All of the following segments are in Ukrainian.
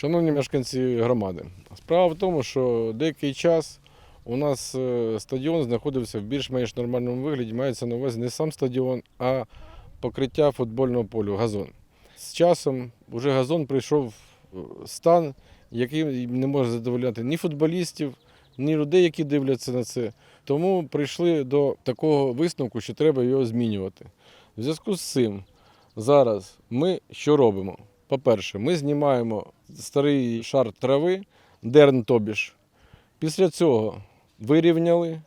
Шановні мешканці громади, справа в тому, що деякий час у нас е, стадіон знаходився в більш-менш нормальному вигляді. Мається на увазі не сам стадіон, а покриття футбольного полю, газон. З часом вже газон прийшов в стан, який не може задовольняти ні футболістів, ні людей, які дивляться на це. Тому прийшли до такого висновку, що треба його змінювати. В зв'язку з цим зараз ми що робимо? По-перше, ми знімаємо старий шар трави, дерн тобіш. Після цього вирівняли.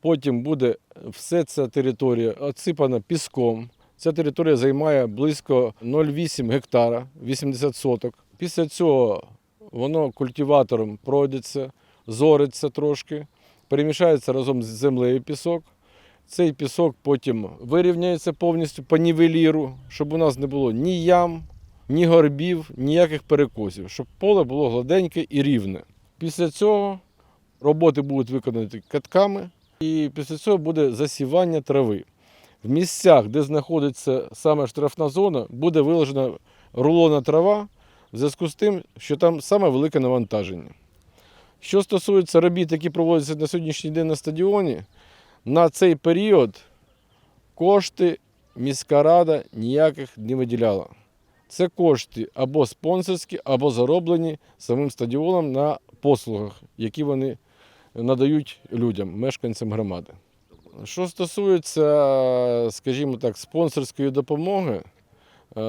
Потім буде вся ця територія отсипана піском. Ця територія займає близько 0,8 гектара, 80 соток. Після цього воно культиватором пройдеться, зориться трошки, перемішається разом з землею пісок. Цей пісок потім вирівняється повністю по нівеліру, щоб у нас не було ні ям, ні горбів, ніяких перекосів, щоб поле було гладеньке і рівне. Після цього роботи будуть виконані катками, і після цього буде засівання трави. В місцях, де знаходиться саме штрафна зона, буде виложена рулона трава в зв'язку з тим, що там саме велике навантаження. Що стосується робіт, які проводяться на сьогоднішній день на стадіоні, на цей період кошти міська рада ніяких не виділяла. Це кошти або спонсорські, або зароблені самим стадіоном на послугах, які вони надають людям, мешканцям громади. Що стосується, скажімо так, спонсорської допомоги, е,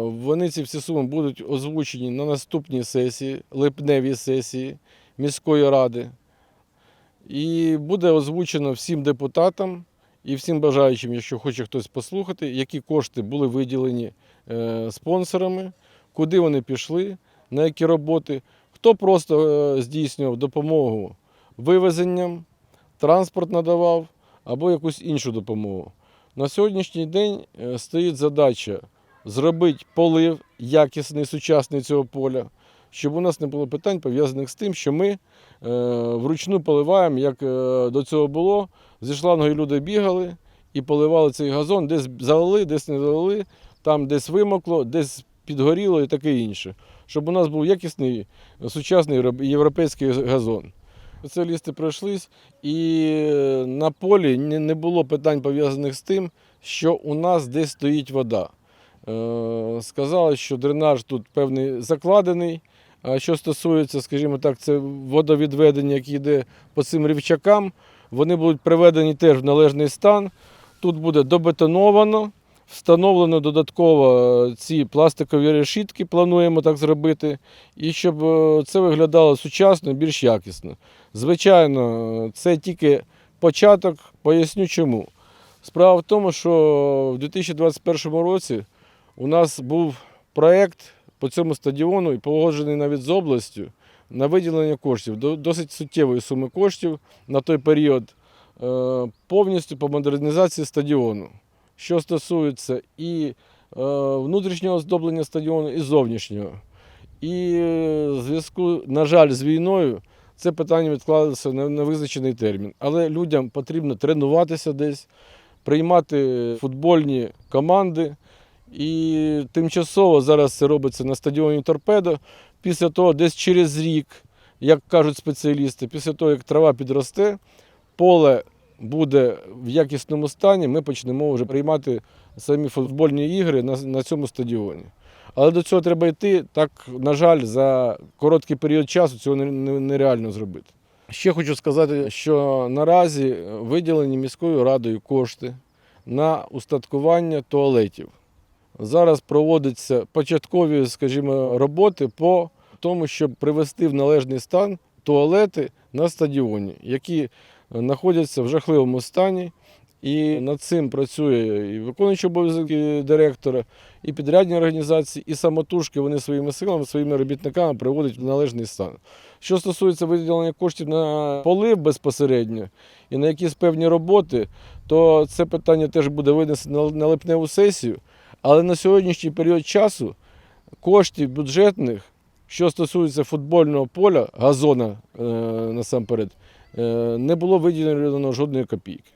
вони ці всі суми будуть озвучені на наступній сесії, липневій сесії міської ради. І буде озвучено всім депутатам і всім бажаючим, якщо хоче хтось послухати, які кошти були виділені е, спонсорами, куди вони пішли, на які роботи, хто просто е, здійснював допомогу вивезенням, транспорт надавав або якусь іншу допомогу. На сьогоднішній день е, стоїть задача зробити полив якісний, сучасний цього поля, щоб у нас не було питань пов'язаних з тим, що ми е, вручну поливаємо, як е, до цього було. Зі шлангою люди бігали і поливали цей газон, десь залили, десь не залили, там десь вимокло, десь підгоріло і таке інше. Щоб у нас був якісний сучасний європейський газон. Спеціалісти пройшлись, і е, на полі не було питань пов'язаних з тим, що у нас десь стоїть вода. Сказали, що дренаж тут певний закладений. А що стосується, скажімо так, це водовідведення, яке йде по цим рівчакам, вони будуть приведені теж в належний стан. Тут буде добетоновано, встановлено додатково е, ці пластикові решітки, плануємо так зробити, і щоб е, це виглядало сучасно, більш якісно. Звичайно, це тільки початок, поясню чому. Справа в тому, що в 2021 році у нас був проєкт по цьому стадіону і погоджений навіть з областю на виділення коштів, до- досить суттєвої суми коштів на той період е, повністю по модернізації стадіону. Що стосується і е, внутрішнього оздоблення стадіону, і зовнішнього. І е, в зв'язку, на жаль, з війною це питання відкладалося на невизначений термін. Але людям потрібно тренуватися десь, приймати футбольні команди. І тимчасово зараз це робиться на стадіоні Торпедо. Після того, десь через рік, як кажуть спеціалісти, після того, як трава підросте, поле буде в якісному стані, ми почнемо вже приймати самі футбольні ігри на, на цьому стадіоні. Але до цього треба йти. Так, на жаль, за короткий період часу цього не- не- нереально зробити. Ще хочу сказати, що наразі виділені міською радою кошти на устаткування туалетів. Зараз проводяться початкові, скажімо, роботи по тому, щоб привести в належний стан туалети на стадіоні, які знаходяться в жахливому стані. І над цим працює і виконуючий обов'язки директора, і підрядні організації, і самотужки вони своїми силами, своїми робітниками приводять в належний стан. Що стосується виділення коштів на полив безпосередньо і на якісь певні роботи, то це питання теж буде винесено на липневу сесію. Але на сьогоднішній період часу коштів бюджетних, що стосується футбольного поля, газона е, насамперед, е, не було виділено жодної копійки.